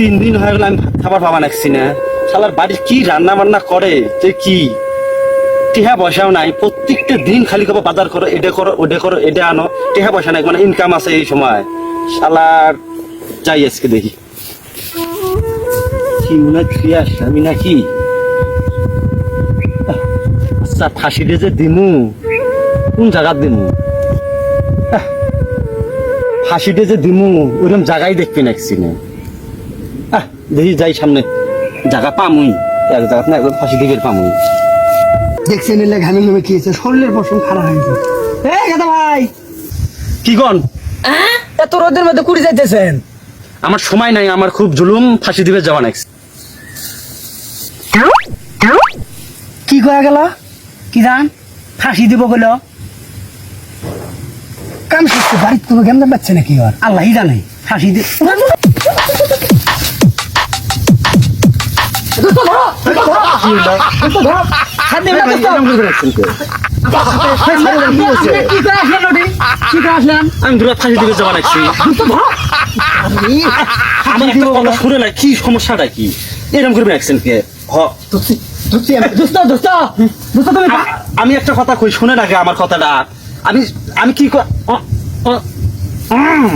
তিন দিন হয়ে গেল আমি খাবার পাবা নাকছি না। শালার বাড়ির কি রান্না বান্না করে? যে কি? টিহা পয়সাও নাই। প্রত্যেকটা দিন খালি কবে বাজার করো এটা করো ওটা করো এটা আনো। টিহা পয়সা নাই মানে ইনকাম আছে এই সময়। শালার, যাই আজকে দেখি। কি মনে ফিরে আমি নাকি? আচ্ছা ফাঁসি যে দিমু। কোন জায়গার দিমু? ফাঁসি দিয়ে যে দিমু ওরকম জায়গায় দেখবি নাকছি না। দেখি যাই সামনে। জায়গা পামুই। এক জায়গা না একদম ফাঁসি দিবে পামুই। দেখছেন এলে ঘামের নামে কি হয়েছে? শরীরের পশম খারাপ হয়ে গেছে। এই গাদা ভাই! কি গন এত রোদের মধ্যে কুড়ি যাইতেছেন। আমার সময় নাই আমার খুব জুলুম ফাঁসি দিবে যাওয়া নাকছি কি কয়া গেল? কি জান? ফাঁসি দিব বল কাম শেষ বাড়িতে কোনো জ্ঞান পাচ্ছে নাকি আর আল্লাহই জানে। ফাঁসি দি আমি দূরে ফাঁসি দিবে যাওয়া নাকছি আমার একটা কথা শুনে না কি সমস্যাটা কি এরকম করবে রাখছেন কে হ আমি একটা কথা কই শুনে রাখে আমার কথাটা আমি আমি কি ক- অ- অ- উম,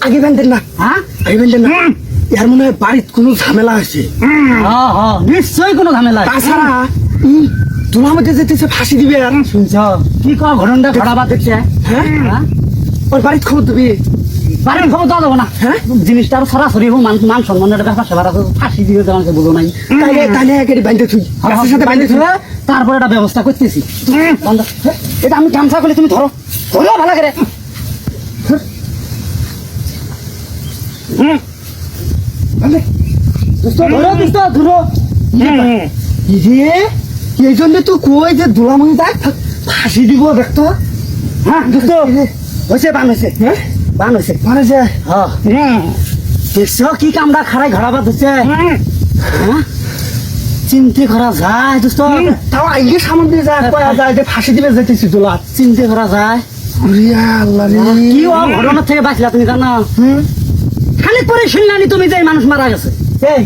আগে বেঁধেন না। হ্যাঁ? আগে বেঁধেন না। এর মনে হয় বাড়িতে কোনো ঝামেলা আছে। নিশ্চয়ই কোনো ঝামেলা। তাছাড়া তোমার মধ্যে যেতেছে ফাঁসি দিবে আর? শুনছ? কি কো ঘটনটা ঘটাবা দেখছে হ্যাঁ? হ্যাঁ? ওর বাড়িতে খবর দিবি? বাড়ির খবর দেওয়া যাব না। হ্যাঁ? জিনিসটা আরও সরাসরি হোক মান মান সম্মানের ব্যাপার সেবার আছে ফাঁসি দিয়ে দেওয়া বুঝো নাই। তাইলে তাইলে একেবারে বাঁধতে তুই গাছের সাথে বাঁধতে তুই তারপরে একটা ব্যবস্থা করতেছি। হ্যাঁ, এটা আমি গামছা করলে তুমি ধরো। ধরো ভালো করে। ধরো দোস্ত, ধরো। ইরে এই জন্য তো কই যে ফাঁসি দিব দেখতো। হ্যাঁ দোস্ত হয়েছে বান হয়েছে হ্যাঁ? বান হয়েছে যে হ্যাঁ। দেখছ কি কামটা খারাই ঘরাবা ধরছে হ্যাঁ চিন্তে করা যায় দোস্ত তাও আইলে সামনে দিয়ে যায় কয়া যায় যে ফাঁসি দিবে যেতেছি তোলা চিন্তে করা যায়। কি ঘটনা থেকে বাঁচলা তুমি জানো? হুম। খালি পরে শুনলানি তুমি যে মানুষ মারা গেছে। এই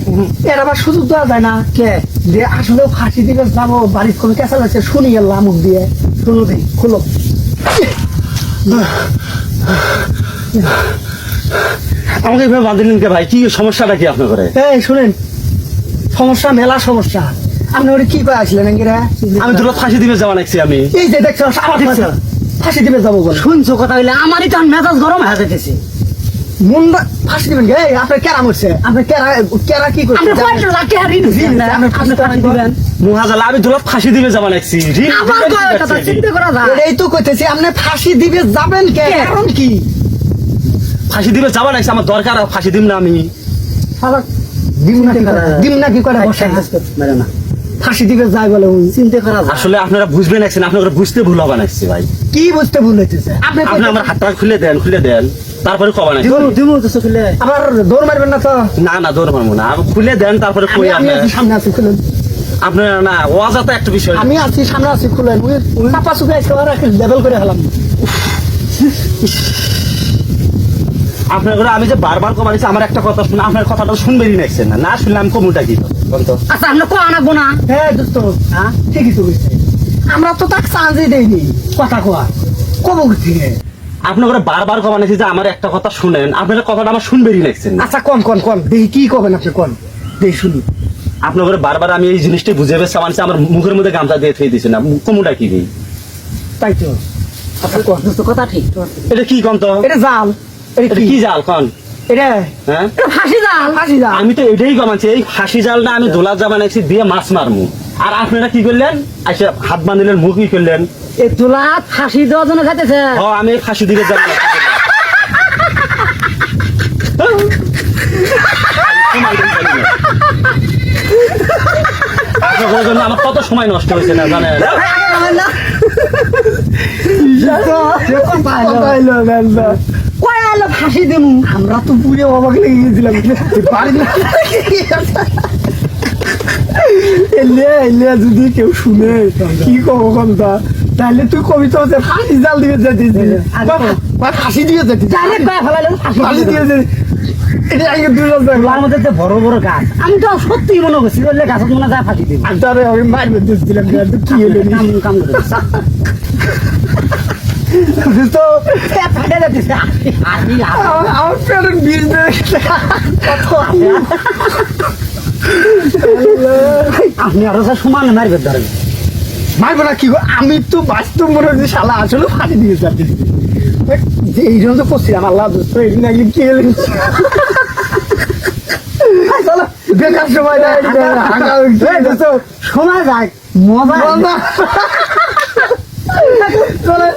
এর আবার সুযোগ দেওয়া যায় না। কে? যে আসলে ফাঁসি দিবে যাব বাড়ির কোনো কেঁচা লাগছে শুনি দিয়ে। শুনো দিই খুলো। আমাকে এভাবে বাঁধিলেন কে ভাই? কি সমস্যাটা কি আপনার করে এই শুনেন সমস্যা মেলা সমস্যা। আপনি ওটা কি করে আসলেন আমি দূরে ফাঁসি দিবে যাওয়া নাকছি আমি। এই যে দেখছ ফাঁসি দিবে যাব বলে। শুনছো কথা হইলে আমারই তো মেজাজ গরম হয়ে যেতেছে মুন্ডা ফাঁসি দিবেন গে এই আপনার কেরা মরছে? আপনার কেরা কেরা কি করছে? মহাজালা আমি দূরে ফাঁসি দিবে কথা করছেন? চিন্তা করা যায়? এটাই তো কইতেছি আপনি ফাঁসি দিবে যাবেন কে? কে? কারণ কি? ফাঁসি দিবে নাকছি আমার দরকার ফাঁসি দিম না আমি। দিম না কি করে? বসে না ফাঁসি দিবে যায় বলে চিন্তা করা আসলে আপনারা বুঝবেন নাকছেন আপনারা বুঝতে ভুল হবে নাকছি ভাই। কি বুঝতে ভুল হইতেছে? আপনি আপনি আমার হাতটা খুলে দেন খুলে দেন। তারপরে কবা নাকছি দিমু দিমু তো চোখলে। আবার দৌড় মারবেন না তো? না না দৌড় মারবো না। আমি খুলে দেন তারপরে কই আমি আছি সামনে আছি খুলেন। আপনার না ওয়াজা তো একটা বিষয়। আমি আছি সামনে আছি খুলেন। ওই চাপা চুপে একেবারে লেভেল করে হলাম আপনার ঘরে আমি যে বারবার কমাইছি আমার একটা কথা শুনে আপনার কথাটা শুনবেনই নাকছেন না। না শুনলে আমি কমুটা কি আচ্ছা আমরা কো আনাবো না হ্যাঁ দোস্ত। হ্যাঁ? ঠিকই তো আমরা তো তাক চান্সই দেইনি। কথা কোয়া। কব থেকে আপনার বারবার কমাইছি যে আমার একটা কথা শুনেন। আপনার কথাটা আমার শুনবেনই নাকছেন না। আচ্ছা কন কন কন। দেখি কি কবেন আপনি কন। দেখি শুনি। আপনার বারবার আমি এই জিনিসটা বুঝে পেয়েছি আমার আমার মুখের মধ্যে গামছা দিয়ে থুয়ে দিয়েছেন না। কমুটা কি? দিই তাই তো। আচ্ছা কথা ঠিক। এটা কি কন তো? এটা জাল। এটা কি? জাল কন? এটা হ্যাঁ? ফাঁসি জাল। ফাঁসি জাল। আমি তো এটাই কমাচ্ছি। এই হাসি জালটা আমি দোলা জামা নাইছি দিয়ে মাছ মারমু। আর আপনারা কি করলেন? আচ্ছা হাত বাঁধিলেন মুখ কি করলেন। এই তোলা ফাঁসি দেওয়ার জন্য খাইতেছে ও আমি ফাঁসি দিকে যাব আমার কত সময় নষ্ট হয়েছে না জানেন? ফাঁসি দেবো? আমরা তো পুরে অবাক লেগে গেছিলাম। বাড়ি এলে এলে যদি কেউ শুনে কি কব কথা তাহলে তুই কবিতা হচ্ছে ফাঁসি জাল যেতে ফাঁসি দিয়ে যেতে ডাইরেক্ট গায়ে ফেলাইলে ফাঁসি ফাঁসি দিয়ে দিয়ে। যেতে এটা আগে দুই রাস্তা মধ্যে যে বড় বড় গাছ আমি তো সত্যি মনে করছি বললে গাছত মনে যায় ফাঁসি দিবি। আর তারে আমি মারবে দিচ্ছিলাম কি হলো কাম তো আমার- আমার পেটের বীজ আপনি আরও স্যার সমান মারবে ধরেন। মারবো না কি আমি তো বাস্তব মনে হচ্ছে শালা আসলে ফাঁসি দিয়েছে আপনি যে এই জন্য তো করছিলাম আল্লাহ দোস্ত এই নাকি কি বেকার সময় দেয় সময় যায় মজা চলে।